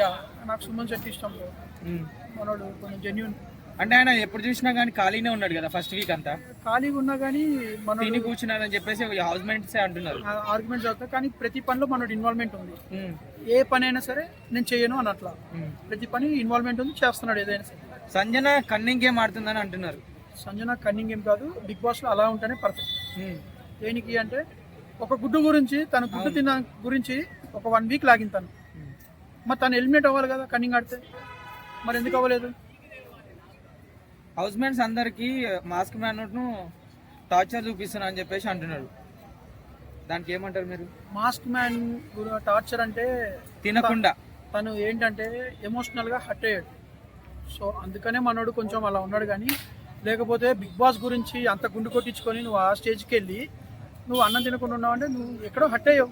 Yeah నాకు సుమన్ శెట్టి ఇష్టం. మనోడు కొంచెం జెన్యున్ అంటే ఆయన ఎప్పుడు చూసినా కానీ ఖాళీనే ఉన్నాడు కదా ఫస్ట్ వీక్ అంతా? ఖాళీగా ఉన్నా కానీ మనోడు తిని కూర్చున్నారని చెప్పేసి హౌస్ మేట్స్ అంటున్నారు. ఆర్గ్యుమెంట్స్ అవుతాయి కానీ ప్రతి పనిలో మనోడు ఇన్వాల్వ్మెంట్ ఉంది. ఏ పని అయినా సరే నేను చేయను అన్నట్లా. ఉమ్. ప్రతి పని ఇన్వాల్వ్మెంట్ ఉంది చేస్తున్నాడు ఏదైనా సరే. సంజన కన్నింగ్ గేమ్ ఆడుతుందని అంటున్నారు. సంజన కన్నింగ్ ఏం కాదు బిగ్ బాస్లో అలా ఉంటేనే పర్ఫెక్ట్ దేనికి అంటే ఒక గుడ్డు గురించి తన గుడ్డు తిన్న గురించి ఒక వన్ వీక్ లాగింది తను. మరి తను ఎలిమినేట్ అవ్వాలి కదా కన్నింగ్ ఆడితే. మరి ఎందుకు అవ్వలేదు? హౌస్ మేట్స్ అందరికి మాస్క్ మ్యాన్ను టార్చర్ చూపిస్తున్నా అని చెప్పేసి అంటున్నాడు దానికి ఏమంటారు మీరు? మాస్క్ మ్యాన్ టార్చర్ అంటే తినకుండా. తను ఏంటంటే ఎమోషనల్గా హర్ట్ అయ్యాడు. సో అందుకనే మనోడు కొంచెం అలా ఉన్నాడు కానీ లేకపోతే బిగ్ బాస్ గురించి అంత గుండు కొట్టించుకొని నువ్వు ఆ స్టేజ్కి వెళ్ళి నువ్వు అన్నం తినకుండా ఉన్నావు అంటే నువ్వు ఎక్కడో హర్ట్ అయ్యావు.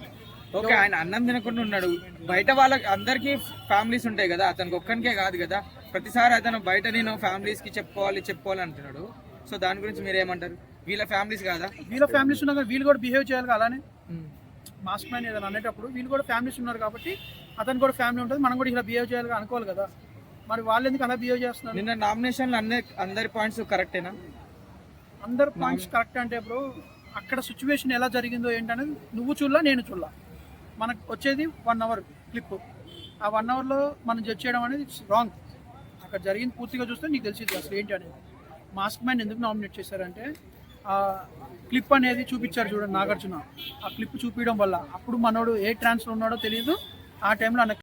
ఓకే ఆయన అన్నం తినకుండా ఉన్నాడు. బయట వాళ్ళకి అందరికీ ఫ్యామిలీస్ ఉంటాయి కదా అతనికి ఒక్కనికే కాదు కదా. ప్రతిసారి అతను బయట నేను ఫ్యామిలీస్కి చెప్పుకోవాలి చెప్పుకోవాలి అంటున్నాడు. సో దాని గురించి మీరు ఏమంటారు వీళ్ళ ఫ్యామిలీస్ కాదా? వీళ్ళ ఫ్యామిలీస్ ఉన్నా వీళ్ళు కూడా బిహేవ్ చేయాలి కదా అలానే? మాస్క్ మ్యాన్ ఏదైనా అనేటప్పుడు వీళ్ళు కూడా ఫ్యామిలీస్ ఉన్నారు కాబట్టి అతను కూడా ఫ్యామిలీ ఉంటుంది మనం కూడా ఇలా బిహేవ్ చేయాలి అనుకోవాలి కదా. మరి వాళ్ళు ఎందుకు అలా బిహేవ్ చేస్తున్నారు? నిన్న నామినేషన్లు అన్ని అందరి పాయింట్స్ కరెక్టేనా అందరు పాయింట్స్ కరెక్ట్ అంటే ఇప్పుడు అక్కడ సిచ్యువేషన్ ఎలా జరిగిందో ఏంటనేది నువ్వు చూడలా నేను చూడలా. మనకు వచ్చేది వన్ అవర్ క్లిప్ ఆ వన్ అవర్లో మనం జడ్జ్ చేయడం అనేది రాంగ్ అక్కడ జరిగింది పూర్తిగా చూస్తే నీకు తెలిసింది అసలు ఏంటి అనేది. మాస్క్ మ్యాన్ ఎందుకు నామినేట్ చేశారంటే ఆ క్లిప్ అనేది చూపించారు చూడండి నాగార్జున. ఆ క్లిప్ చూపించడం వల్ల అప్పుడు మనోడు ఏ ట్రాన్స్లో ఉన్నాడో తెలియదు ఆ టైంలో అన్న